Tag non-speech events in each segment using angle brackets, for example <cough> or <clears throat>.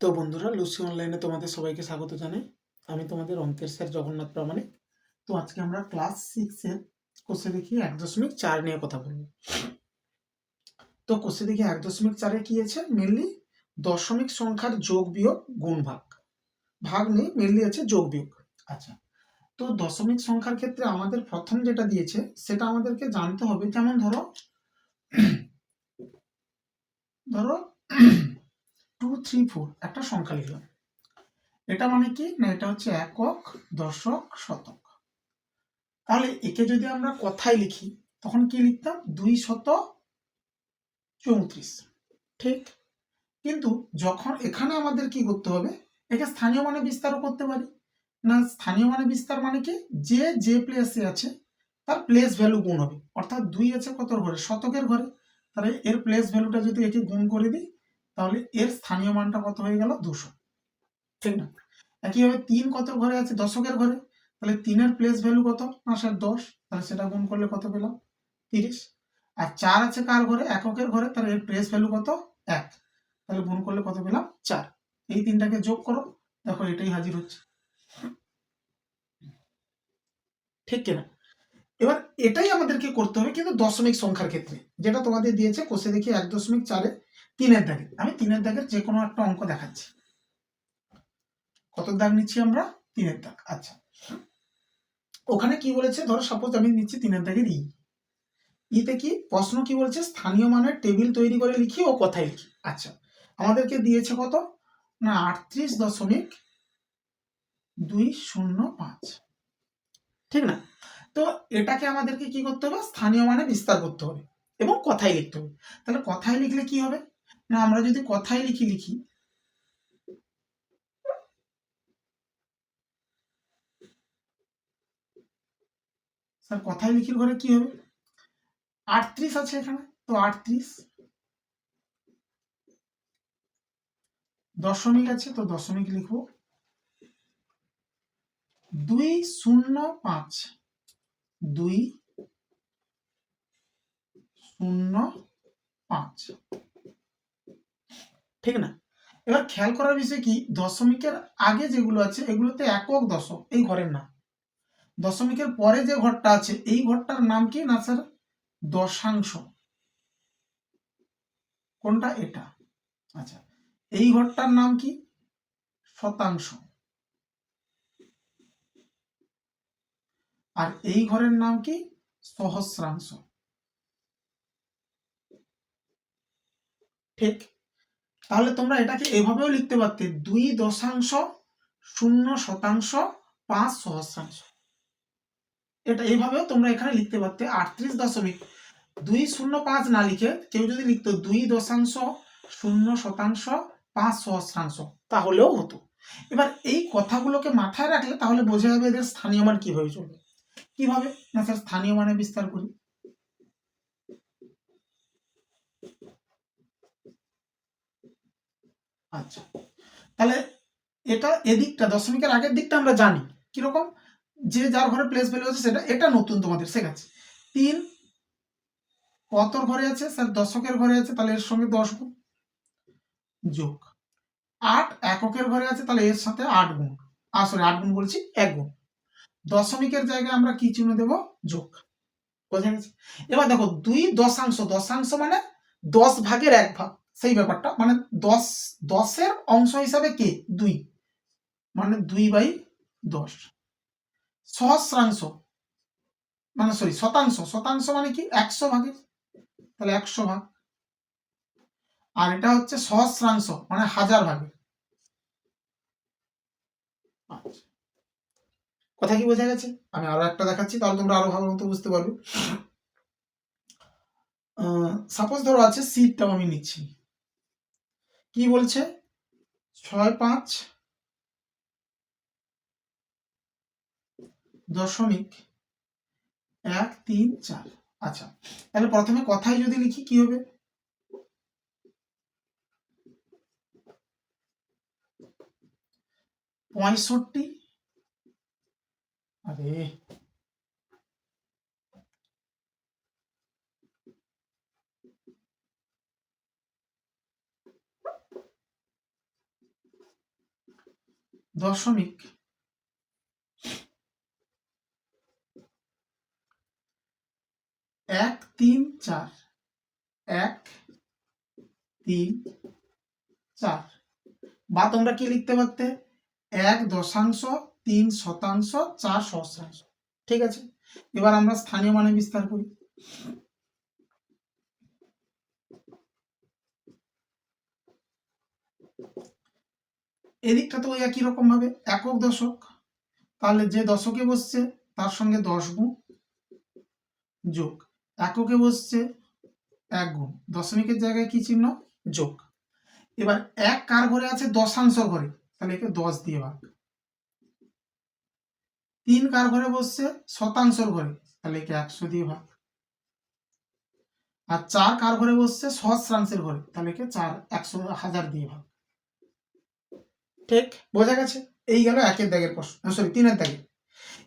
তো বন্ধুরা, লুসি অনলাইনে তোমাদের সবাইকে স্বাগত জানাই। আমি তোমাদের অঙ্কের স্যার জগন্নাথ প্রামাণিক। তো আজকে আমরা ক্লাস সিক্সের কোষে দেখি এক দশমিক চার নিয়ে কথা বলব। তো কোষে দেখি এক দশমিক চারে কি আছে? মেনলি দশমিক সংখ্যার যোগ বিয়োগ গুণ ভাগ। ভাগ নেই মেনলি আছে যোগ বিয়োগ। আচ্ছা তো দশমিক সংখ্যার ক্ষেত্রে আমাদের প্রথম যেটা দিয়েছে, সেটা আমাদেরকে জানতে হবে। যেমন ধরো ধরো টু থ্রি ফোর একটা সংখ্যা লিখলাম। এটা মানে কি? না, এটা হচ্ছে একক, দশক, শতক। তাহলে একে যদি আমরা কথায় লিখি, তখন কি লিখতাম? দুই শত চৌত্রিশ। ঠিক? কিন্তু যখন এখানে আমাদের কি করতে হবে? একে স্থানীয় মানে বিস্তারও করতে পারি। না, স্থানীয় মানে বিস্তার মানে কি? যে যে প্লেসে আছে, তার প্লেস ভ্যালু গুণ হবে। অর্থাৎ দুই আছে কত ঘরে? শতকের ঘরে। তাহলে এর প্লেস ভ্যালুটা যদি একে গুণ করে দিই তাহলে এর স্থানীয় মানটা কত হয়ে গেল? দুশো। ঠিক না? একইভাবে তিন কত ঘরে আছে? দশকের ঘরে। তাহলে তিনের প্লেস ভ্যালু কত? না দশ। তাহলে সেটা গুণ করলে কত পেলাম? তিরিশ। আর চার আছে কার ঘরে? এককের ঘরে। তাহলে এর প্লেস ভ্যালু কত? এক। তাহলে গুণ করলে কত পেলাম? চার। এই তিনটাকে যোগ করো। দেখো এটাই হাজির হচ্ছে। ঠিক কিনা? এবার এটাই আমাদেরকে করতে হবে কিন্তু দশমিক সংখ্যার ক্ষেত্রে। যেটা তোমাদের দিয়েছে, কোষে দেখি এক দশমিক চারে তিনের দাগে। আমি তিনের দাগের যে কোনো একটা অঙ্ক দেখাচ্ছি। কত দাগ নিচ্ছি আমরা? তিনের দাগ। আচ্ছা। ওখানে কি বলেছে? ধরো সাপোজ আমি নিচ্ছি তিনের দাগের ই। ইতে কি? প্রশ্ন কি বলছে? স্থানীয় মানের টেবিল তৈরি করে লিখি ও কথায় লিখি? আচ্ছা। আমাদেরকে দিয়েছে কত? না, আটত্রিশ দশমিক দুই শূন্য পাঁচ। ঠিক না? তো এটাকে আমাদেরকে কি করতে হবে? স্থানীয় মানে বিস্তার করতে হবে এবং কথায় লিখতে হবে। তাহলে কথায় লিখলে কি হবে? না, আমরা যদি কথায় লিখি লিখি। স্যার কথায় লিখির ঘরে কি হবে? আটত্রিশ আছে এখানে, তো আটত্রিশ। দশমিক আছে, তো দশমিক লিখব। দুই শূন্য পাঁচ, দুই শূন্য পাঁচ। ঠিক না? এবার খেয়াল করার বিষয় কি? দশমিকের আগে যেগুলো আছে, এগুলোতে একক দশক, এই ঘরের নাম। দশমিকের পরে যে ঘরটা আছে, এই ঘরটার নাম কি না স্যার? দশাংশ। কোনটা? এটা। আচ্ছা এই ঘরটার নাম কি? শতাংশ। আর এই ঘরের নাম কি? সহস্রাংশ। ঠিক? তাহলে তোমরা এটাকে এভাবেও লিখতে পারতে, দুই দশাংশ শূন্য শতাংশ পাঁচ সহস্রাংশ। এটা এইভাবেও তোমরা এখানে লিখতে পারতে, আটত্রিশ দশমিক দুই শূন্য পাঁচ না লিখে কেউ যদি লিখতো দুই দশাংশ শূন্য শতাংশ পাঁচ সহস্রাংশ, তাহলেও হতো। এবার এই কথাগুলোকে মাথায় রাখলে তাহলে বোঝা যাবে এদের স্থানীয় মান কীভাবে চলবে। কীভাবে? না, স্যার, স্থানীয় মানে বিস্তার করি। আচ্ছা। তাহলে এটা এদিকটা, দশমিকের আগের দিকটা আমরা জানি। কীরকম? যে যার ঘরে প্লেস ভ্যালু আছে সেটা, এটা নতুন তোমাদের শেখাচ্ছে তিন, কতর ঘরে আছে? স্যার দশকের ঘরে আছে, তাহলে এর সঙ্গে দশ গুণ যোগ। আট এককের ঘরে আছে, তাহলে এর সাথে আট গুণ। আসলে আট গুণ বলছি, এক গুণ। দশমিকের জায়গায় আমরা কি চিহ্ন দেব? যোগ। বোঝা গেছে? এবার দেখো, দুই দশাংশ দশাংশ মানে দশ ভাগের এক ভাগ। সেই ব্যাপারটা। মানে দশ, দশের অংশ হিসাবে কে? দুই। মানে দুই বাই দশ। সহস্রাংশ। মানে সরি শতাংশ। শতাংশ মানে কি? একশো ভাগে তাহলে একশো ভাগ। আর এটা হচ্ছে সহস্রাংশ। মানে হাজার ভাগে আচ্ছা। কথা কি বোঝা গেছে? আমি আরও একটা দেখাচ্ছি, তাহলে তোমরা আরও ভালো মতো বুঝতে পারবে। সাপোজ ধরো আছে সিটটাও আমি নিচ্ছি। কি বলছে? ছয় পাঁচ দশমিক এক তিন চার। আচ্ছা তাহলে প্রথমে কথায় যদি লিখি কি হবে? পঁয়ষট্টি। আরে দশমিক। এক, তিন, চার। এক, তিন, চার। বা তোমরা কি লিখতে পারতে? এক দশাংশ, তিন শতাংশ, চার সহস্রাংশ। ঠিক আছে? এবার আমরা স্থানীয় মানে বিস্তার করি। এদিকটা তো ওই একই রকম ভাবে, একক দশক। তাহলে যে দশকে বসছে, তার সঙ্গে দশ গুণ যোগ। এককে বসছে এক গুণ। দশমিকের জায়গায় কি চিহ্ন? যোগ। এবার এক কার ঘরে আছে? দশাংশ ঘরে। তাহলে একে দশ দিয়ে ভাগ। তিন কার ঘরে বসছে? শতাংশর ঘরে। তাহলে একে একশো দিয়ে ভাগ। আর চার কার ঘরে বসছে? সহস্রাংশের ঘরে। তাহলে একে চার, একশো, হাজার দিয়ে ভাগ। ঠিক? বোঝা গেছে? এই গেল একের দাগের প্রশ্ন সরি তিনের দাগের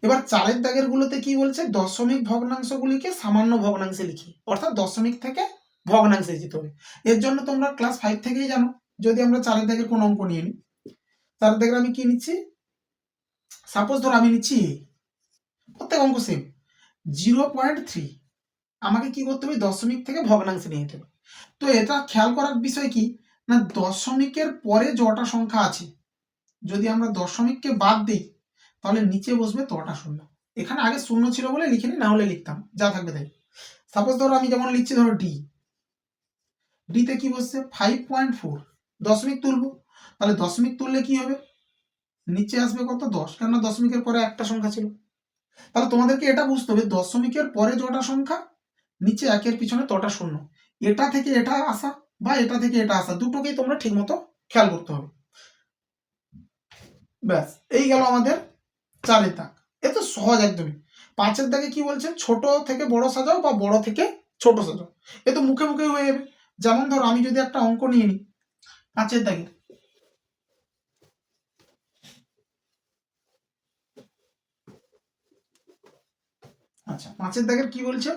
এবার চারের দাগের গুলোতে কি বলছে? দশমিক ভগ্নাংশগুলিকে সামান্য ভগ্নাংশে লিখি। অর্থাৎ দশমিক থেকে ভগ্নাংশে যেতে হবে। এর জন্য তোমরা ক্লাস ফাইভ থেকেই জানো। যদি আমরা চারের দাগের কোন অঙ্ক নিয়ে নিই, চারের দাগের আমি কি নিচ্ছি? সাপোজ ধর আমি নিচ্ছি প্রত্যেক অঙ্ক সেম জিরো পয়েন্ট থ্রি আমাকে কি করতে হবে? দশমিক থেকে ভগ্নাংশে নিয়ে যেতে হবে। তো এটা খেয়াল করার বিষয় কি? না, দশমিকের পরে যটা সংখ্যা আছে যদি আমরা দশমিককে বাদ দিই, তাহলে নিচে বসবে তটা শূন্য। এখানে আগে শূন্য ছিল বলে লিখিনি না হলে লিখতাম। যা থাকবে তাই। সাপোজ ধরো আমি যেমন লিখছি, ধরো ডি ডিতে কি বসছে? ফাইভ পয়েন্ট ফোর দশমিক তুলবো। তাহলে দশমিক তুললে কি হবে? নিচে আসবে কত? দশ। কেননা দশমিকের পরে একটা সংখ্যা ছিল। তাহলে তোমাদেরকে এটা বুঝতে হবে, দশমিকের পরে যটা সংখ্যা, নিচে একের পিছনে তটা শূন্য। এটা থেকে এটা আসা বা এটা থেকে এটা আসা, দুটোকেই তোমরা ঠিক মতো খেয়াল করতে হবে। ব্যাস, এই গেল আমাদের চারের দাগ। এ তো সহজ একদমই। পাঁচের দাগে কি বলছে ছোট থেকে বড় সাজাও বা বড় থেকে ছোট সাজাও। এ তো মুখে মুখে হয়ে যাবে। যেমন ধরো, আমি যদি একটা অঙ্ক নিয়ে নিই, পাঁচের দাগে। আচ্ছা পাঁচের দাগের কি বলছে?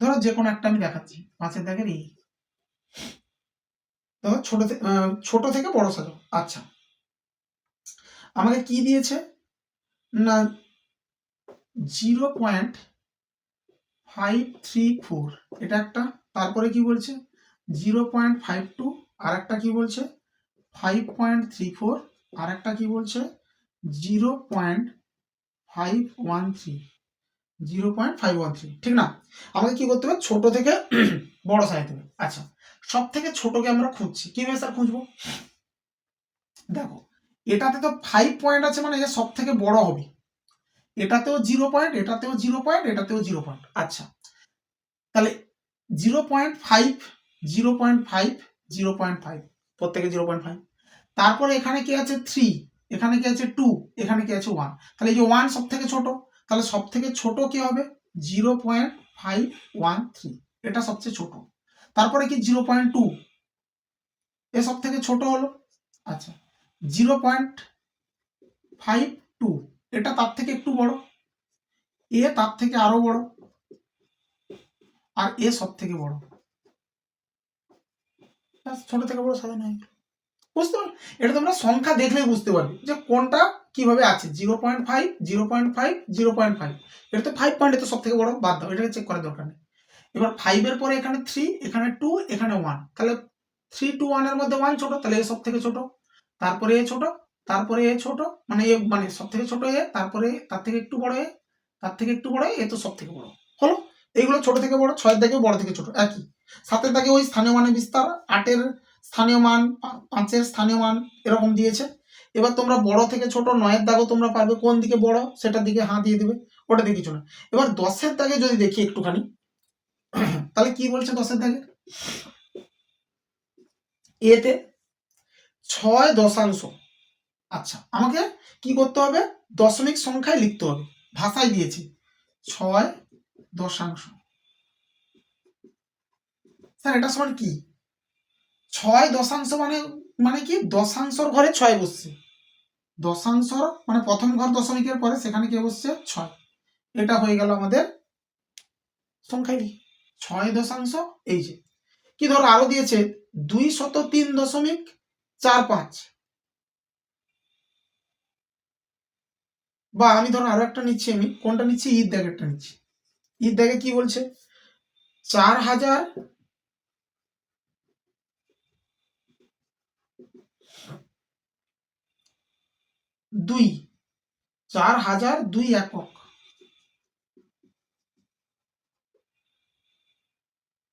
ধরো যে কোনো একটা আমি দেখাচ্ছি। পাঁচের দাগের এই। ধরো ছোট ছোট থেকে বড় সাজাও। আচ্ছা আমাকে কি দিয়েছে? না, zero point five three four. এটা একটা, তারপরে কি বলছে? জিরো পয়েন্ট ফাইভ টু, আর একটা কি বলছে? ফাইভ পয়েন্ট থ্রি ফোর, আর একটা কি বলছে? Zero point five one three. Zero point five one three, ঠিক না? আমাকে কি করতে হবে? ছোট থেকে <clears throat> বড় সাজাতে হবে আচ্ছা সব থেকে ছোটকে আমরা খুঁজছি। কীভাবে স্যার খুঁজবো? দেখো এটাতে তো ফাইভ পয়েন্ট আছে মানে সব থেকে বড় হবে। এটাতেও জিরো পয়েন্ট এটাতেও জিরো পয়েন্ট এটাতেও জিরো পয়েন্ট আচ্ছা তাহলে zero point five zero point five zero point five প্রত্যেকে জিরো পয়েন্ট ফাইভ তারপরে এখানে কি আছে থ্রি এখানে কি আছে টু এখানে কি আছে ওয়ান তাহলে এই যে ওয়ান সব থেকে ছোট, তাহলে সব থেকে ছোট কি হবে? Zero point five one three এটা সবচেয়ে ছোট। তারপরে কি জিরো পয়েন্ট টু এ সব থেকে ছোট হলো? আচ্ছা জিরো পয়েন্ট ফাইভ টু। এটা তার থেকে একটু বড়। এ তার থেকে আরও বড়। আর এ সব থেকে বড়। ছোট থেকে বড় সাজানো হয়ে বুঝতে পারলে? এটা তোমরা সংখ্যা দেখলেই বুঝতে পারবে যে কোনটা কীভাবে আছে। Zero point five, zero point five, zero point five. এটা তো ফাইভ পয়েন্ট তো সব থেকে বড়। বাদ দাও, এটাকে চেক করার দরকার নেই। এবার ফাইভের পরে এখানে থ্রি এখানে টু এখানে ওয়ান তাহলে থ্রি টু ওয়ানের মধ্যে ওয়ান ছোট, তাহলে এ সব থেকে ছোট। তারপরে এ ছোট, তারপরে এ ছোট মানে এ মানে সব থেকে ছোট এ, তারপরে তার থেকে একটু বড় এ, তার থেকে একটু বড় এ তো সব থেকে বড়। হলো? এইগুলো ছোট থেকে বড়, ছয়ের দাগে বড় থেকে ছোট, একই। সাতের দাগে ওই স্থানীয় মানের বিস্তার, আটের স্থানীয় মান পাঁচের স্থানীয় মান এরকম দিয়েছে। এবার তোমরা বড় থেকে ছোট, নয়ের দাগও তোমরা পারবে, কোন দিকে বড়, সেটার দিকে হাঁ দিয়ে দেবে, ওটা দিয়ে কিছু না। এবার দশের দাগে যদি দেখি একটুখানি, তাহলে কি বলছে দশের দাগে? এতে ছয় দশাংশ। আচ্ছা আমাকে কি করতে হবে? দশমিক সংখ্যায় লিখতে হবে। ভাষায় দিয়েছি। ছয় দশাংশ। স্যার, এটা সমান কি? ছয় দশাংশ মানে মানে কি? দশাংশর ঘরে ছয় বসছে। দশাংশর মানে প্রথম ঘর দশমিকের পরে সেখানে কে বসছে? ছয়। এটা হয়ে গেল আমাদের সংখ্যায়। ছয় দশাংশ, এই যে। কি ধরো আরও দিয়েছে? দুই শত তিন দশমিক চার পাঁচ বা আমি ধরো আরও একটা নিচ্ছি আমি। কোনটা নিচ্ছি? ঈদ দাগেরটা নিচ্ছি। ঈদ দাগে কি বলছে? চার হাজার দুই। চার হাজার দুই একক।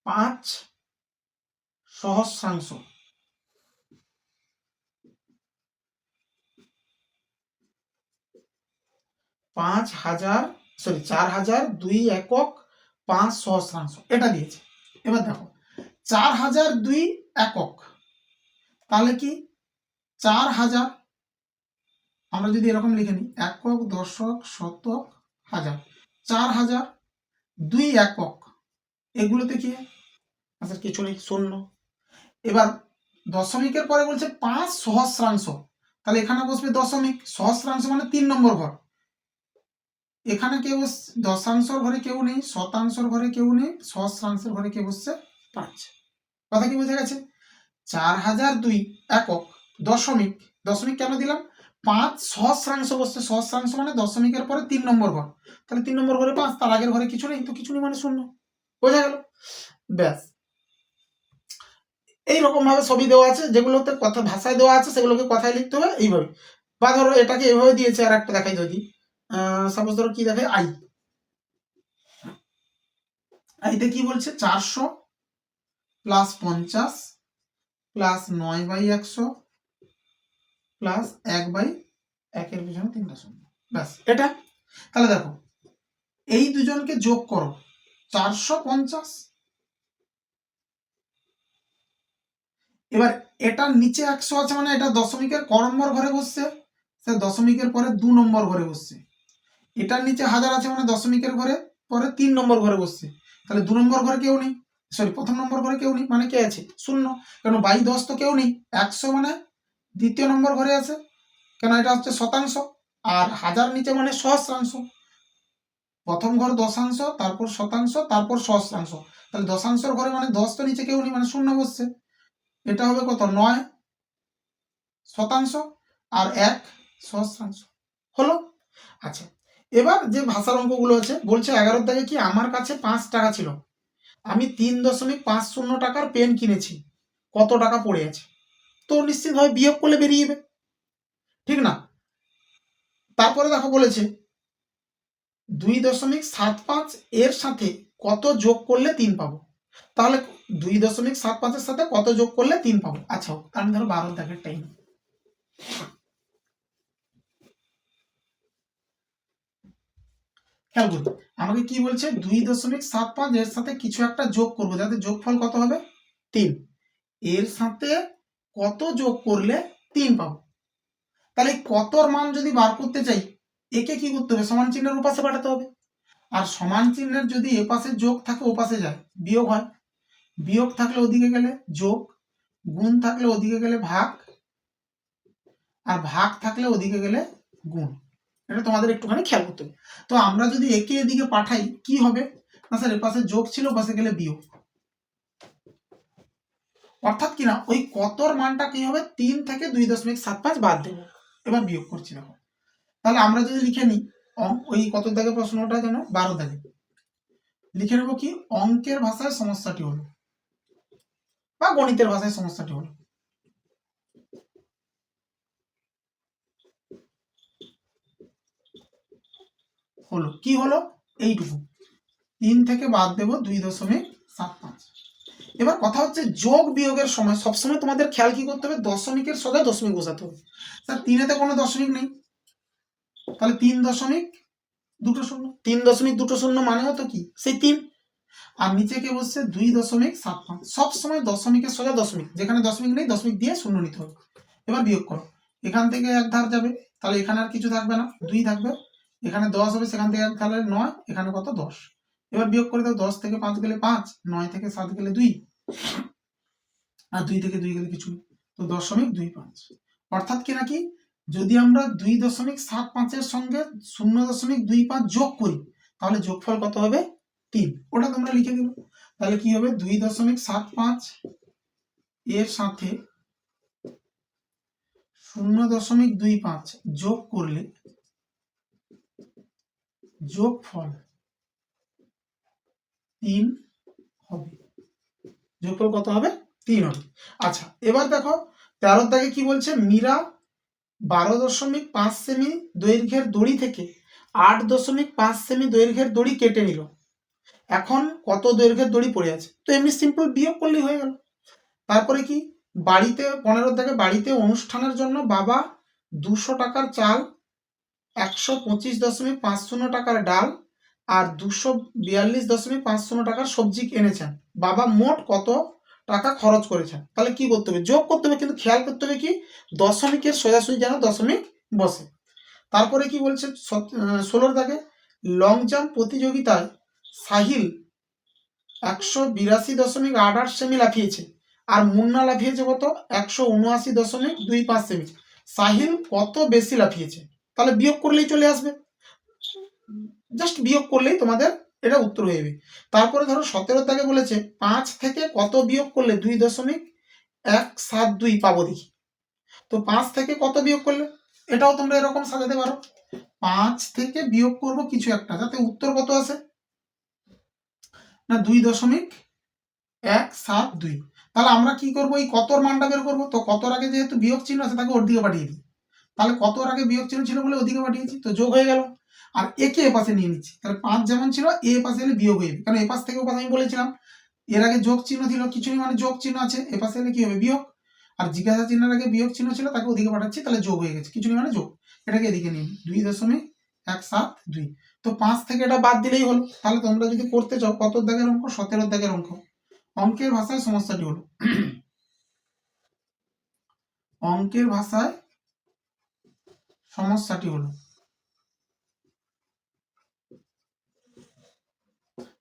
পাঁচ সহস্রাংশ। পাঁচ হাজার সরি চার হাজার দুই একক পাঁচ সহস্রাংশ। এটা দিয়েছে। এবার দেখো চার হাজার দুই একক। তাহলে কি? চার হাজার আমরা যদি এরকম লিখে নিই, একক, দশক, শতক, হাজার। চার হাজার দুই একক। এগুলোতে কি? আচ্ছা কিছু নেই, শূন্য। এবার দশমিকের পরে বলছে পাঁচ সহস্রাংশ। তাহলে এখানে বসবে দশমিক। সহস্রাংশ মানে তিন নম্বর ঘর। এখানে কে বস দশাংশর ঘরে কেউ নেই, শতাংশর ঘরে কেউ নেই, সহস্রাংশের ঘরে কে বসছে পাঁচ কথা কি বোঝা গেছে? চার হাজার দুই একক দশমিক দশমিক কেন দিলাম? পাঁচ সহস্রাংশ বসছে। সহস্রাংশ মানে দশমিকের পরে তিন নম্বর ঘর। তাহলে তিন নম্বর ঘরে পাঁচ, তার আগের ঘরে কিছু নেই, তো কিছু নেই মানে শূন্য। বোঝা গেল? ব্যাস। এইরকম ভাবে ছবি দেওয়া আছে, যেগুলোতে কথা, ভাষায় দেওয়া আছে, সেগুলোকে কথায় লিখতে হবে এইভাবে। বা ধরো এটাকে এভাবে দিয়েছে আর একটা দেখাই যদি। সাপোজ ধরো কি দেখে? আই আইতে কি বলছে? চারশো প্লাস পঞ্চাশ প্লাস নয় বাই একশো প্লাস এক বাই একের পিছনে তিনটা শূন্য। ব্যাস, এটা? তাহলে দেখো, এই দুজনকে যোগ করো। চারশো পঞ্চাশ। এবার এটার নিচে একশো আছে মানে এটা দশমিকের ক নম্বর ঘরে বসছে, সে দশমিকের পরে দু নম্বর ঘরে বসছে। এটার নিচে হাজার আছে মানে দশমিকের ঘরে, পরে তিন নম্বর ঘরে বসছে। তাহলে দু নম্বর ঘরে কেউ নেই। সরি প্রথম নম্বর ঘরে কেউ নেই মানে কে আছে? শূন্য। কেন বাই দশ তো কেউ নেই? একশো মানে দ্বিতীয় নম্বর ঘরে আছে। কেন এটা হচ্ছে শতাংশ? আর হাজার নিচে মানে সহস্রাংশ। প্রথম ঘর দশাংশ, তারপর শতাংশ, তারপর সহস্রাংশ। তাহলে দশাংশর ঘরে মানে দশ তো নিচে কেউ নেই মানে শূন্য বসছে। এটা হবে কত? নয় শতাংশ আর এক সহস্রাংশ। হলো? আচ্ছা এবার যে ভাষার অঙ্কগুলো আছে, বলছে এগারোর দাগে কি আমার কাছে পাঁচ টাকা ছিল? আমি তিন দশমিক পাঁচ শূন্য টাকার পেন কিনেছি। কত টাকা পড়ে আছে? তো নিশ্চিতভাবে বিয়োগ করলে বেরিয়ে যাবে। ঠিক না? তারপরে দেখো বলেছে, দুই দশমিক সাত পাঁচ এর সাথে কত যোগ করলে তিন পাবো? তাহলে দুই দশমিক সাত পাঁচের সাথে কত যোগ করলে তিন পাবো? আচ্ছা আমি ধরো বারো দাগের টাইম খেয়াল করুন আমাকে কি বলছে? দুই দশমিক সাত পাঁচ এর সাথে কিছু একটা যোগ করব, যাতে যোগফল কত হবে? তিন। এর সাথে কত যোগ করলে তিন পাবো? তাহলে কতর মান যদি বার করতে চাই, একে কি করতে হবে? সমান চিহ্নের উপাসে পাঠাতে হবে। আর সমান চিহ্নের যদি এ পাশে যোগ থাকে ও পাশে যায়। বিয়োগ হয়। বিয়োগ থাকলে ওদিকে গেলে যোগ, গুণ থাকলে ওদিকে গেলে ভাগ, আর ভাগ থাকলে ওদিকে গেলে গুণ। এটা তোমাদের একটুখানি খেয়াল করতে হবে। তো আমরা যদি একে এদিকে পাঠাই, কি হবে? না স্যার এ পাশে যোগ ছিল, পাশে গেলে বিয়োগ। অর্থাৎ কি না, ওই কতর মানটা কি হবে? তিন থেকে দুই দশমিক সাত পাঁচ বাদ দেবো। এবার বিয়োগ করছি দেখো। তাহলে আমরা যদি লিখে নিই ওই কত দাগে প্রশ্নটা যেন? বারো দাগে। লিখে নেব কি? অঙ্কের ভাষায় সমস্যাটি হলো বা গণিতের ভাষায় সমস্যাটি হলো। হলো। কি হলো? এইটুকু। তিন থেকে বাদ দেবো দুই দশমিক সাত পাঁচ। এবার কথা হচ্ছে যোগ বিয়োগের সময় সবসময় তোমাদের খেয়াল কি করতে হবে? দশমিকের সঙ্গে দশমিক বসাতে হবে। স্যার তিনেতে কোনো দশমিক নেই। তাহলে তিন দশমিক দুটো শূন্য। তিন দশমিক দুটো শূন্য মানে হতো কি? সেই তিন। আর নিচে কে বসছে? দুই দশমিক সাত পাঁচ। সবসময় দশমিকের সোজা দশমিক। যেখানে দশমিক নেই, দশমিক দিয়ে শূন্য নিতে হবে। এবার বিয়োগ করো। এখান থেকে এক ধার যাবে। তাহলে এখানে আর কিছু থাকবে না। দুই থাকবে। এখানে দশ হবে, সেখান থেকে তাহলে নয়, এখানে কত? দশ। এবার বিয়োগ করে দাও, দশ থেকে পাঁচ গেলে পাঁচ, নয় থেকে সাত গেলে দুই। আর দুই থেকে দুই গেলে কিছু তো দশমিক দুই পাঁচ। অর্থাৎ কি নাকি? যদি আমরা দুই দশমিক সাত পাঁচের সঙ্গে শূন্য দশমিক দুই পাঁচ যোগ করি, তাহলে যোগফল কত হবে? তিন। ওটা তোমরা লিখে দিও। তাহলে কি হবে? দুই দশমিক সাত পাঁচ এর সাথে শূন্য দশমিক দুই পাঁচ যোগ করলে যোগফল তিন হবে। যোগফল কত হবে? তিন হবে। আচ্ছা এবার দেখো, তেরো দাগে কি বলছে? মীরা বারো দশমিক পাঁচ সেমি দৈর্ঘ্যের দড়ি থেকে আট দশমিক পাঁচ সেমি দৈর্ঘ্যের দড়ি কেটে নিল। এখন কত দৈর্ঘ্যের দড়ি পড়ে আছে? তো এমনি সিম্পল বিয়োগ করলেই হয়ে গেল। তারপরে কি? বাড়িতে, পনেরো থেকে বাড়িতে অনুষ্ঠানের জন্য বাবা দুশো টাকার চাল একশো পঁচিশ দশমিক পাঁচ শূন্য টাকার ডাল আর দুশো বিয়াল্লিশ দশমিক পাঁচ শূন্য টাকার সবজি এনেছেন। বাবা, মোট কত টাকা খরচ করেছেন? তাহলে কি করতে হবে? যোগ করতে হবে, কিন্তু খেয়াল করতে হবে কি? দশমিকের সোজাসুজি যেন দশমিক বসে। তারপরে কি বলছে? ষোলোর দাগে, লং জাম্প প্রতিযোগিতায় সাহিল একশো বিরাশি দশমিক আট আট সেমি লাফিয়েছে আর মুন্না লাফিয়েছে কত? একশো উনআশি দশমিক দুই পাঁচ সেমি। সাহিল কত বেশি লাফিয়েছে? তাহলে বিয়োগ করলেই চলে আসবে। জাস্ট বিয়োগ করলেই তোমাদের এটা উত্তর হয়ে যাবে। তারপরে ধরো সতেরো তাকে বলেছে, পাঁচ থেকে কত বিয়োগ করলে? দুই দশমিক এক সাত দুই পাবো দেখি। তো পাঁচ থেকে কত বিয়োগ করলে? এটাও তোমরা এরকম সাজাতে পারো। পাঁচ থেকে বিয়োগ করব কিছু একটা, যাতে উত্তর কত আসে? না, দুই দশমিক এক সাত দুই। তাহলে আমরা কি করব? এই কতর মানটা বের করব? তো কতর আগে যেহেতু বিয়োগ চিহ্ন আছে, তাকে ওর দিকে পাঠিয়ে দিই। তাহলে কতর আগে বিয়োগ চিহ্ন ছিল বলে ওদিকে পাঠিয়েছি? তো যোগ হয়ে গেল। আর একে এ পাশে নিয়ে নিচ্ছি। তাহলে পাঁচ যেমন ছিল, এ পাশে এলে বিয়োগ হয়ে কারণ এ পাশ থেকে পাশে আমি বলেছিলাম, এর আগে যোগ চিহ্ন ছিল, কিছুই মানে যোগ চিহ্ন আছে, এ পাশে এলে কি হবে? বিয়োগ। আর জিজ্ঞাসা চিহ্নের আগে বিয়োগ চিহ্ন ছিল, তাকে ওদিকে পাঠাচ্ছি, তাহলে যোগ হয়ে গেছে। কিছুই মানে যোগ। এটাকে এদিকে নিয়ে দুই দশমিক এক সাত দুই। তো পাঁচ থেকে এটা বাদ দিলেই হলো। তাহলে তোমরা যদি করতে চাও, কত দাগের অঙ্ক? সতেরো দাগের অঙ্ক। অঙ্কের ভাষায় সমস্যাটি হলো। অঙ্কের ভাষায় সমস্যাটি হলো।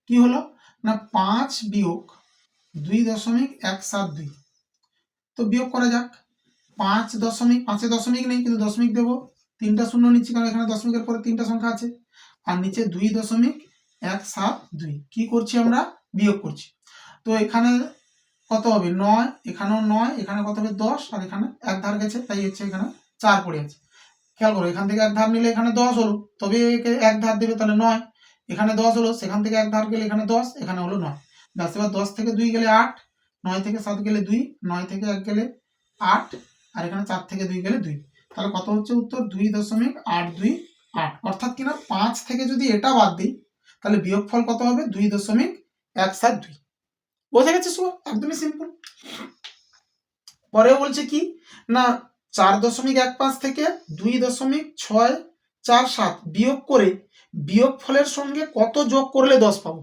কি হলো? না, পাঁচ বিয়োগ দুই দশমিক এক সাত দুই। তো বিয়োগ করা যাক। পাঁচ দশমিক, পাঁচে দশমিক নেই, কিন্তু দশমিক দেবো। তিনটা শূন্য নিচ্ছি কারণ এখানে দশমিকের পরে তিনটা সংখ্যা আছে। আর নিচে দুই দশমিক এক সাত দুই। কি করছি আমরা? বিয়োগ করছি। তো এখানে কত হবে? নয়, এখানেও নয়, এখানে কত হবে? দশ, আর এখানে এক ধার গেছে, তাই হচ্ছে এখানে চার পড়ে আছে। খেয়াল করো, এখান থেকে এক ধার নিলে এখানে দশ হলো, তবে এক ধার দেবে তাহলে নয়। এখানে দশ হলো, সেখান থেকে এক ধার গেলে এখানে দশ, এখানে হলো নয়। ব্যাস, এবার দশ থেকে দুই গেলে আট, নয় থেকে সাত গেলে দুই, নয় থেকে এক গেলে আট, আর এখানে চার থেকে দুই গেলে দুই। তাহলে কত হচ্ছে উত্তর? দুই দশমিক আট দুই আট। অর্থাৎ কিনা পাঁচ থেকে যদি এটা বাদ দিই, তাহলে বিয়োগফল কত হবে? দুই দশমিক এক সাত দুই। বোঝা গেছে শুভ? একদমই সিম্পল পরে বলছে কি? না চার দশমিক এক পাঁচ থেকে দুই দশমিক ছয় চার সাত বিয়োগ করে বিয়োগ ফলের সঙ্গে কত যোগ করলে দশ পাবো?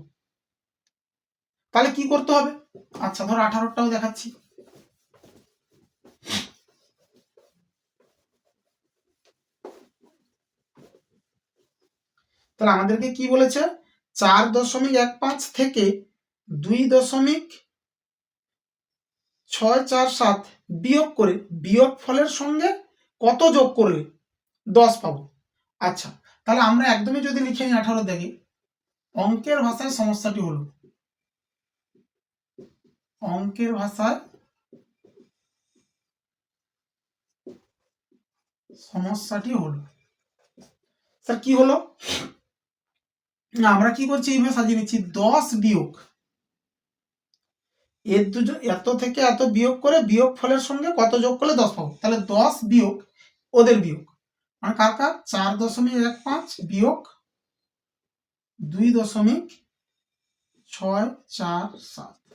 তাহলে কি করতে হবে? আচ্ছা ধর আঠারোটাও দেখাচ্ছি। তাহলে আমাদেরকে কি বলেছে? চার দশমিক এক পাঁচ থেকে দুই দশমিক ছয়, চার, সাত বিয়োগ করে বিয়োগ ফলের সঙ্গে কত যোগ করলে দশ পাবো? আচ্ছা তাহলে আমরা একদমই যদি লিখে নিই আঠারো, দেখি। অঙ্কের ভাষায় সমস্যাটি হলো। অঙ্কের ভাষায় সমস্যাটি হলো। স্যার, কি হলো? আমরা কি করছি? এইভাবে সাজিয়ে নিচ্ছি দশ বিয়োগ। এর দুজন এত থেকে এত বিয়োগ করে বিয়োগ ফলের সঙ্গে কত যোগ করলে দশ পাবো? তাহলে দশ বিয়োগ ওদের বিয়োগ। মানে কার কার? চার দশমিক এক পাঁচ বিয়োগ দুই দশমিক ছয় চার সাত।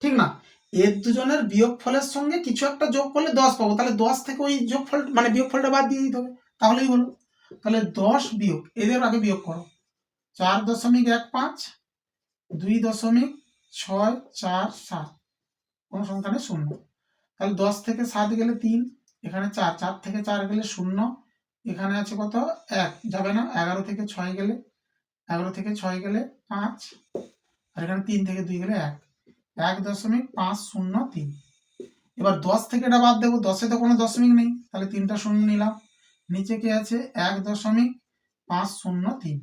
ঠিক না? এর দুজনের বিয়োগ ফলের সঙ্গে কিছু একটা যোগ করলে দশ পাবো। তাহলে দশ থেকে ওই যোগ ফল মানে বিয়োগ ফলটা বাদ দিয়ে দিতে হবে। তাহলেই হলো। তাহলে দশ বিয়োগ, এদের আগে বিয়োগ করো। চার দশমিক এক পাঁচ, দুই দশমিক ছয়, চার, সাত। কোনো সংখ্যা নেই, শূন্য। তাহলে দশ থেকে সাত গেলে তিন, এখানে চার চার থেকে চার গেলে শূন্য, এখানে আছে কত? এক, যাবে না? এগারো থেকে ছয় গেলে, এগারো থেকে ছয় গেলে পাঁচ, আর এখানে তিন থেকে দুই গেলে এক। এক দশমিক পাঁচ শূন্য তিন। এবার দশ থেকে এটা বাদ দেবো, দশে তো কোনো দশমিক নেই, তাহলে তিনটা শূন্য নিলাম। নিচে কি আছে? এক দশমিক পাঁচ শূন্য তিন।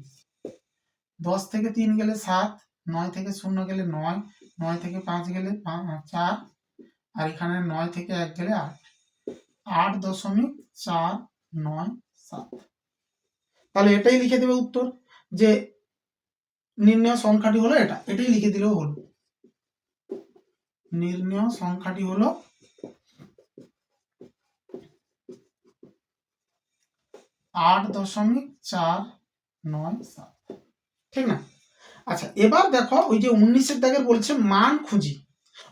দশ থেকে তিন গেলে সাত নয় থেকে শূন্য গেলে নয় নয় থেকে পাঁচ গেলে চার, আর এখানে নয় থেকে এক গেলে আট। আট দশমিক চার নয় সাত। তাহলে এটাই লিখে দেবে উত্তর, যে নির্ণয় সংখ্যাটি হলো এটা, এটাই লিখে দিলেও হলো। নির্ণয় সংখ্যাটি হলো আট দশমিক চার নয় সাত। ঠিক না? আচ্ছা এবার দেখো ওই যে উনিশের দাগের বলছে মান খুঁজি।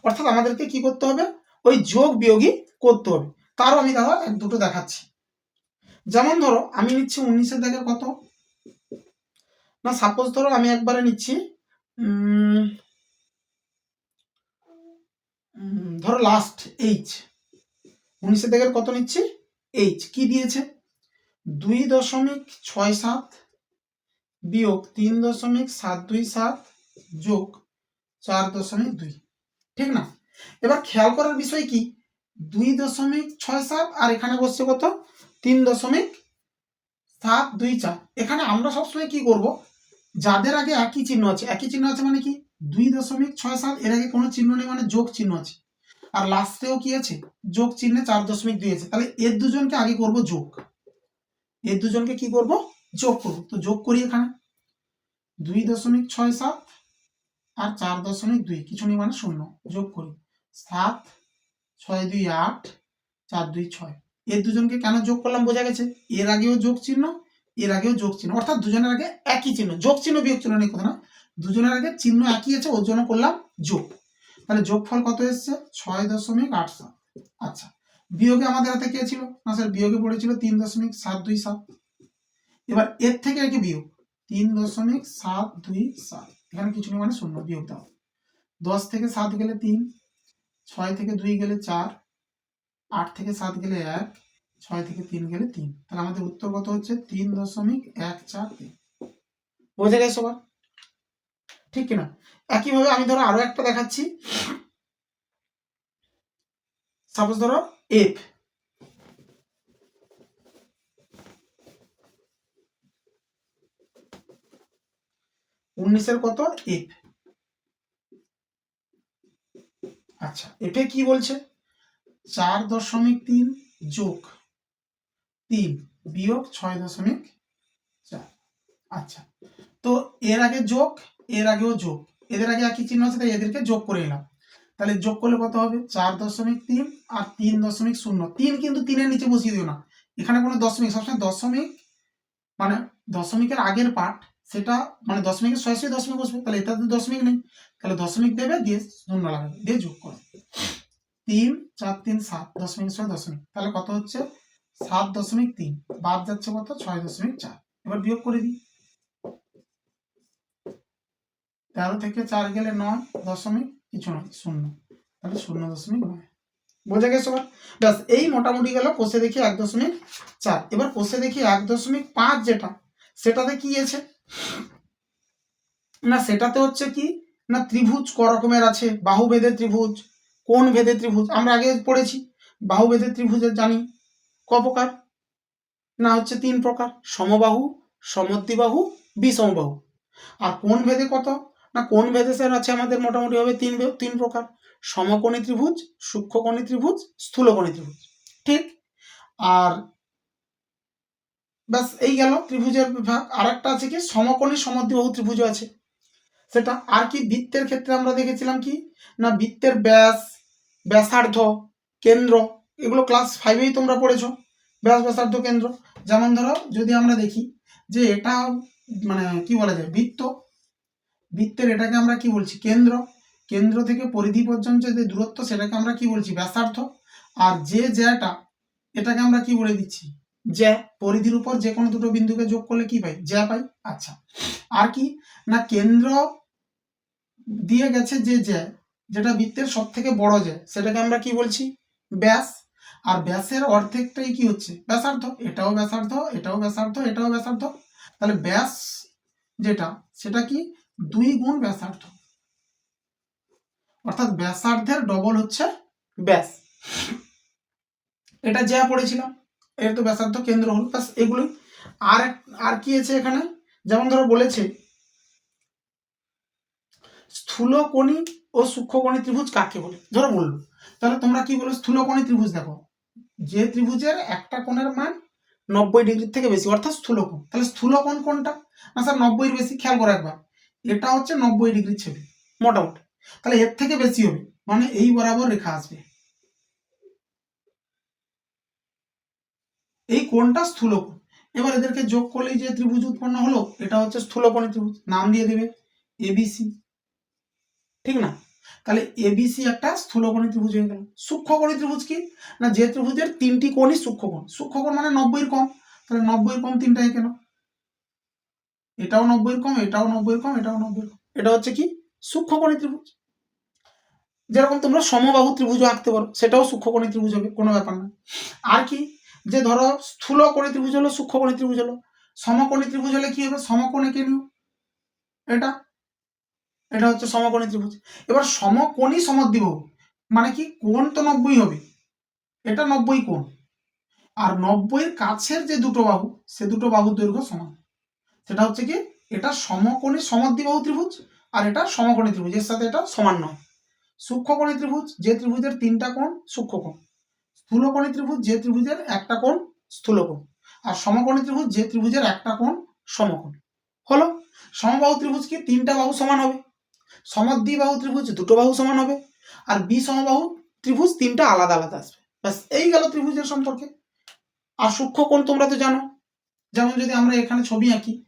অর্থাৎ আমাদেরকে কি করতে হবে? ওই যোগ বিয়োগই করতে হবে। তারও আমি দেখো এক দুটো দেখাচ্ছি। যেমন ধরো, আমি নিচ্ছি উনিশের দাগের কত? না সাপোজ ধরো আমি একবারে নিচ্ছি ধরো লাস্ট এইচ উনিশের দাগের কত নিচ্ছি? এইচ কি দিয়েছে? দুই দশমিক ছয় সাত বিয়োগ তিন দশমিক সাত দুই সাত যোগ চার দশমিক দুই। ঠিক না? এবার খেয়াল করার বিষয় কি? দুই দশমিক ছয় সাত আর এখানে বসছে কত? তিন দশমিক সাত দুই চার। এখানে আমরা সবসময় কি করব? যাদের আগে একই চিহ্ন আছে, একই চিহ্ন আছে মানে কি? দুই দশমিক ছয় সাত, এর আগে কোনো চিহ্ন নেই মানে যোগ চিহ্ন আছে। আর লাস্টেও কি আছে? যোগ চিহ্নে চার দশমিক দুই আছে। তাহলে এর দুজনকে আগে করব যোগ। এর দুজনকে কি করব? যোগ করব। তো যোগ করি এখানে। দুই দশমিক ছয় সাত আর চার দশমিক দুই, কিছু নেই মানে শূন্য। যোগ করি। সাত, ছয় দুই আট, চার দুই ছয়। এর দুজনকে কেন যোগ করলাম বোঝা গেছে? এর আগেও যোগ চিহ্ন, এর আগেও যোগ চিহ্ন। অর্থাৎ দুজনের আগে একই চিহ্ন। যোগ চিহ্ন বিয়োগ চিহ্ন নেই, কথা না? দুজনের আগে চিহ্ন একই আছে, ওর জন্য করলাম যোগ। তাহলে যোগফল কত এসছে? ছয় দশমিক আট সাত। আচ্ছা বিয়োগে আমাদের হাতে কে ছিল? না, স্যার, বিয়োগে পড়েছিল তিন দশমিক সাত দুই সাত। এবার এর থেকে একে বিয়োগ? তিন দশমিক সাত দুই সাত। এখানে কিছু নেই মানে শূন্য বিয়োগ দাও। দশ থেকে সাত গেলে তিন, ছয় থেকে দুই গেলে চার, আট থেকে সাত গেলে এক, ছয় থেকে তিন গেলে তিন। তাহলে আমাদের উত্তর কত হচ্ছে? তিন দশমিক এক চার তিন। বোঝা গেছে সবার? ঠিক কিনা? একইভাবে আমি ধরো আরও একটা দেখাচ্ছি। সাপোজ ধরো এফ উনিশের কত? এফ আচ্ছা এফে কি বলছে? চার দশমিক তিন যোগ তিন বিয়োগ ছয় দশমিক চার। আচ্ছা তো এর আগে যোগ, এর আগেও যোগ। এদের আগে একই চিহ্ন আছে, তাই এদেরকে যোগ করে নিলাম তাহলে যোগ করলে কত হবে? চার দশমিক তিন আর তিন দশমিক শূন্য। তিন কিন্তু তিনের নিচে বসিয়ে দিও না। এখানে কোনো দশমিক, সবসময় দশমিক মানে দশমিকের আগের পার্ট সেটা মানে দশমিকের সরাসরি দশমিক বসবে, তাহলে এটাতে দশমিক নেই। তাহলে দশমিক দেবে, দিয়ে শূন্য লাগাবে দিয়ে যোগ করো। তিন, চার, তিন, সাত, দশমিক ছয় দশমিক। তাহলে কত হচ্ছে? সাত দশমিক তিন, বাদ যাচ্ছে কত? ছয় দশমিক চার। এবার বিয়োগ করে দিই। তেরো থেকে চার গেলে নয় দশমিক, কিছু নয়, শূন্য। তাহলে শূন্য দশমিক নয়। বোঝা গেছে এবার? ব্যাস, এই মোটামুটি গেল, কোষে দেখি এক দশমিক চার। এবার কোষে দেখি এক দশমিক পাঁচ যেটা, সেটাতে কি আছে? না, সেটাতে হচ্ছে কি? না, ত্রিভুজ ক রকমের আছে? বাহু ভেদে ত্রিভুজ, কোন ভেদে ত্রিভুজ? আমরা আগে পড়েছি। বাহু ভেদে ত্রিভুজের জানি ক প্রকার? না, হচ্ছে তিন প্রকার। সমবাহু, সমদ্বিবাহু বিষমবাহু আর কোন ভেদে কত? না, কোন ভেদে স্যার আছে আমাদের মোটামুটি হবে তিন তিন প্রকার? সমকোণী ত্রিভুজ, সূক্ষ্মকোণী ত্রিভুজ, স্থূলকোণী ত্রিভুজ। ঠিক? আর ব্যাস, এই গেল ত্রিভুজের বিভাগ। আর একটা আছে কি? সমকোণী সমদ্বিবাহু ত্রিভুজ আছে। সেটা আর কি বৃত্তের ক্ষেত্রে আমরা দেখেছিলাম কি? না, বৃত্তের ব্যাস, ব্যাসার্ধ, কেন্দ্র, এগুলো ক্লাস ফাইভেই তোমরা পড়েছো। ব্যাস, ব্যাসার্ধ, কেন্দ্র। যেমন ধরো, যদি আমরা দেখি যে এটা মানে কি বলা যায়, বৃত্ত। বৃত্তের এটাকে আমরা কি বলছি? কেন্দ্র। কেন্দ্র থেকে পরিধি পর্যন্ত যে দূরত্ব, সেটাকে আমরা কি বলছি? ব্যাসার্ধ। আর যে জ্যাটা, এটাকে আমরা কি বলে দিচ্ছি? জ্যা পরিধির উপর যে কোনো দুটো বিন্দুকে যোগ করলে কি পাই? জ্যা পাই? আচ্ছা। আর কি? না, কেন্দ্র দিয়ে গেছে যে জ্যা যেটা বৃত্তের সব থেকে বড় জ্যা সেটাকে আমরা কি বলছি? ব্যাস। আর ব্যাসের অর্ধেকটাই কি হচ্ছে? ব্যাসার্ধ। এটাও ব্যাসার্ধ এটাও ব্যাসার্ধ এটাও ব্যাসার্ধ। তাহলে ব্যাস যেটা, সেটা কি? দুই গুণ ব্যাসার্ধ। অর্থাৎ ব্যাসার্ধের ডবল হচ্ছে ব্যাস। এটা যা পড়েছিলাম। এর তো ব্যাসার্ধ কেন্দ্র হল। ব্যাস, এগুলোই। আর আর কি আছে এখানে? যেমন ধরো বলেছে, স্থূলকোণী ও সূক্ষ্মকোণী ত্রিভুজ কাকে বলে? ধরো বলল। তাহলে তোমরা কি বলো, স্থূলকোণী ত্রিভুজ দেখো। যে ত্রিভুজের একটা কোণের মান নব্বই ডিগ্রির থেকে বেশি, অর্থাৎ স্থূলকোণ। তাহলে স্থূলকোণ কোনটা না স্যার, নব্বইয়ের বেশি, খেয়াল করো একবার। এটা হচ্ছে নব্বই ডিগ্রির ছবি, মোটামুটি। তাহলে এর থেকে বেশি হবে মানে এই বরাবর রেখা আসবে। এই কোণটা স্থূলকোণ। এবার এদেরকে যোগ করলেই যে ত্রিভুজ উৎপন্ন হলো, এটা হচ্ছে স্থূলকোণী ত্রিভুজ। নাম দিয়ে দেবে এবিসি ঠিক না? তাহলে এবিসি একটা স্থূলকোণী ত্রিভুজ হয়ে গেল। সূক্ষ্মকোণী ত্রিভুজ কি? না, যে ত্রিভুজের তিনটি কোণই সূক্ষ্মকোণ। সূক্ষ্মকোণ মানে নব্বইয়ের কম। তাহলে নব্বইয়ের কম তিনটাই কেন এটাও নব্বইয়ের কম, এটাও নব্বইয়ের কম, এটাও নব্বইয়ের কম। এটা হচ্ছে কি? সূক্ষ্মকোণী ত্রিভুজ। যেরকম তোমরা সমবাহু ত্রিভুজও আঁকতে পারো, সেটাও সূক্ষ্মকোণী ত্রিভুজ হবে, কোনো ব্যাপার না। আর কি? যে ধরো স্থূলকোণী ত্রিভুজ হলো সূক্ষ্মকোণী ত্রিভুজ হলো। সমকোণী ত্রিভুজ হলে কি হবে? সমকোণে কে নিও এটা? এটা হচ্ছে সমকোণী ত্রিভুজ। এবার সমকোণী সমদ্বিবাহু মানে কি? কোণ তো নব্বই হবে। এটা নব্বই কোণ। আর নব্বইয়ের কাছের যে দুটো বাহু, সে দুটো বাহুর দৈর্ঘ্য সমান। সেটা হচ্ছে কি? এটা সমকোণী সমদ্বিবাহু ত্রিভুজ আর এটা সমকোণী ত্রিভুজ। এর সাথে এটা সমান নয়। সূক্ষ্মকোণী ত্রিভুজ, যে ত্রিভুজের তিনটা কোণ সূক্ষ্মকোণ স্থূলকোণী ত্রিভুজ যে ত্রিভুজের একটা কোণ, স্থূলকোণ। আর সমকোণী ত্রিভুজ যে ত্রিভুজের একটা কোণ, সমকোণ। হলো, সমবাহু ত্রিভুজ কি? তিনটা বাহু সমান হবে। সমদ্বিবাহু ত্রিভুজ দুটো বাহু সমান হবে। আর বি সমবাহু ত্রিভুজ তিনটা আলাদা আলাদা আসবে। ব্যাস, এই গেল ত্রিভুজের সম্পর্কে। আর সূক্ষ্ম কোণ তোমরা তো জানো। যেমন যদি আমরা এখানে ছবি আঁকি,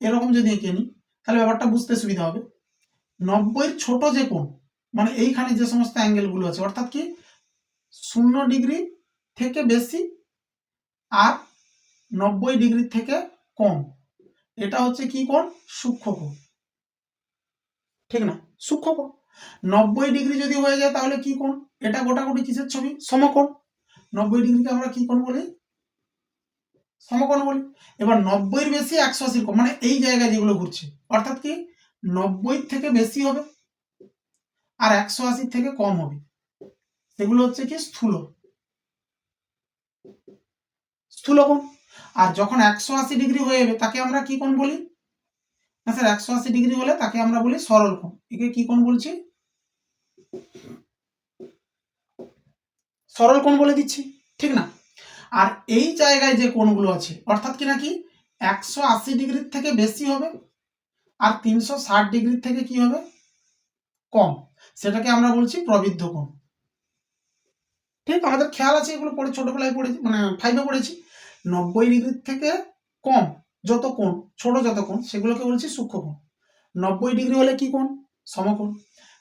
এরকম যদি এঁকে নিই, তাহলে ব্যাপারটা বুঝতে সুবিধা হবে। নব্বইয়ের ছোট যে কোণ মানে এইখানে যে সমস্ত অ্যাঙ্গেলগুলো আছে, অর্থাৎ কি? শূন্য ডিগ্রি থেকে বেশি আর নব্বই ডিগ্রি থেকে কম। এটা হচ্ছে কি কোণ? সূক্ষ্ম ঠিক না? সূক্ষ্ম কোণ নব্বই ডিগ্রি যদি হয়ে যায় তাহলে কি কোণ? এটা গোটাগুটি কিসের ছবি? সমকোণ। নব্বই ডিগ্রিকে আমরা কি কোণ বলি? সমকোণ বলি। এবার নব্বইয়ের বেশি একশো আশির কম মানে এই জায়গায় যেগুলো ঘুরছে। অর্থাৎ কি? নব্বই থেকে বেশি হবে আর একশো আশির থেকে কম হবে। সেগুলো হচ্ছে কি স্থূল। স্থূল কোণ আর যখন একশো আশি ডিগ্রি হয়ে যাবে, তাকে আমরা কি কোণ বলি? না স্যার, একশো আশি ডিগ্রি হলে তাকে আমরা বলি সরল কোণ। একে কি কোণ বলছি? সরল কোণ বলে দিচ্ছি, ঠিক না? আর এই জায়গায় যে কোণগুলো আছে, অর্থাৎ কি নাকি একশো আশি ডিগ্রির থেকে বেশি হবে, আর তিনশো ষাট ডিগ্রির থেকে কি হবে? কম। সেটাকে আমরা বলছি প্রবৃদ্ধ কোণ। ঠিক আমাদের খেয়াল আছে এগুলো পড়ে, ছোটবেলায় পড়েছি মানে ফাইভে পড়েছি। নব্বই ডিগ্রির থেকে কম যত কোণ, ছোট যত কোণ, সেগুলোকে বলছি সূক্ষ্ম কোণ নব্বই ডিগ্রি হলে কি কোণ? সমকোণ।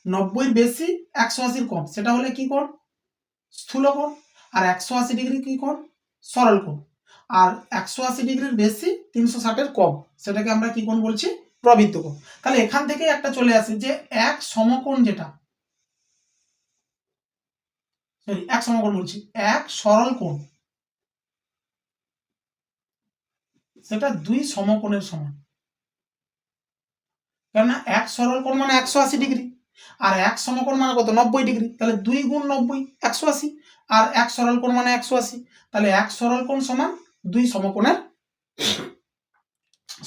নব্বইয়ের বেশি একশো আশির কম, সেটা হলে কি কোণ? স্থূল কোণ আর একশো আশি ডিগ্রি কি কোণ? সরল কোণ আর একশো আশি ডিগ্রির বেশি তিনশো ষাটের কম, সেটাকে আমরা কি কোণ বলছি? প্রবৃত্ত কোণ তাহলে এখান থেকে একটা চলে আসে যে এক সমকোণ যেটা সরি এক সমকোণ বলছি, এক সরল কোণ। সেটা দুই সমকোণের সমান। কেননা এক সরল কোণ মানে একশো আশি ডিগ্রি, আর এক সমকোণ মানে কত? নব্বই ডিগ্রি। তাহলে দুই গুণ নব্বই, একশো আশি। আর এক সরল কোণ মানে একশো আশি। তাহলে এক সরল কোণ সমান দুই সমকোণের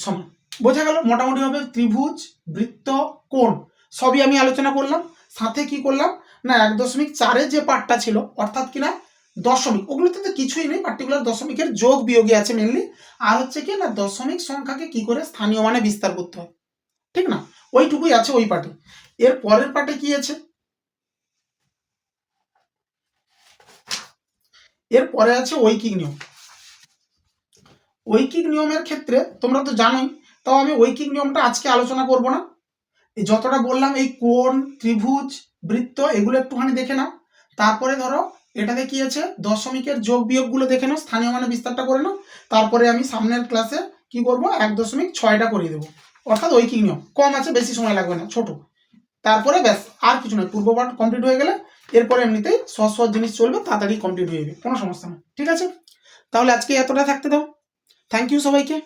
সমান। বোঝা গেল? মোটামুটি ভাবে ত্রিভুজ, বৃত্ত, কোণ, সবই আমি আলোচনা করলাম। সাথে কি করলাম? না, এক দশমিক চারের যে পার্টটা ছিল, অর্থাৎ কিনা দশমিক। ওগুলোতে তো কিছুই নেই পার্টিকুলার দশমিকের যোগ বিয়োগে আছে মেনলি আর হচ্ছে কি, না, দশমিক সংখ্যাকে কি করে স্থানীয় মানে বিস্তার করতে হয়। ঠিক না? ওইটুকুই আছে ওই পার্টে এর পরের পার্টে কি আছে? এর পরে আছে ঐকিক নিয়ম। ঐকিক নিয়মের ক্ষেত্রে তোমরা তো জানোই, তাও আমি ঐকিক নিয়মটা আজকে আলোচনা করব না। এই যতটা বললাম, এই কোণ, ত্রিভুজ, বৃত্ত, এগুলো একটুখানি দেখে নাও। তারপরে ধরো, এটাতে কি আছে? দশমিকের যোগ বিয়োগগুলো দেখে নাও, স্থানীয় মানে বিস্তারটা করে নাও। তারপরে আমি সামনের ক্লাসে কি করব? এক দশমিক ছয়টা করিয়ে দেবো। অর্থাৎ ঐকিক নিয়ম। কম আছে, বেশি সময় লাগবে না, ছোট। তারপরে ব্যাস, আর কিছু নয়, পূর্ব পাঠ কমপ্লিট হয়ে গেলে, এরপরে এমনিতেই সহজ সহজ জিনিস চলবে, তাড়াতাড়ি কমপ্লিট হয়ে যাবে, কোনো সমস্যা নেই। ঠিক আছে? তাহলে আজকে এতটা থাকতে দাও। থ্যাংক ইউ সবাইকে।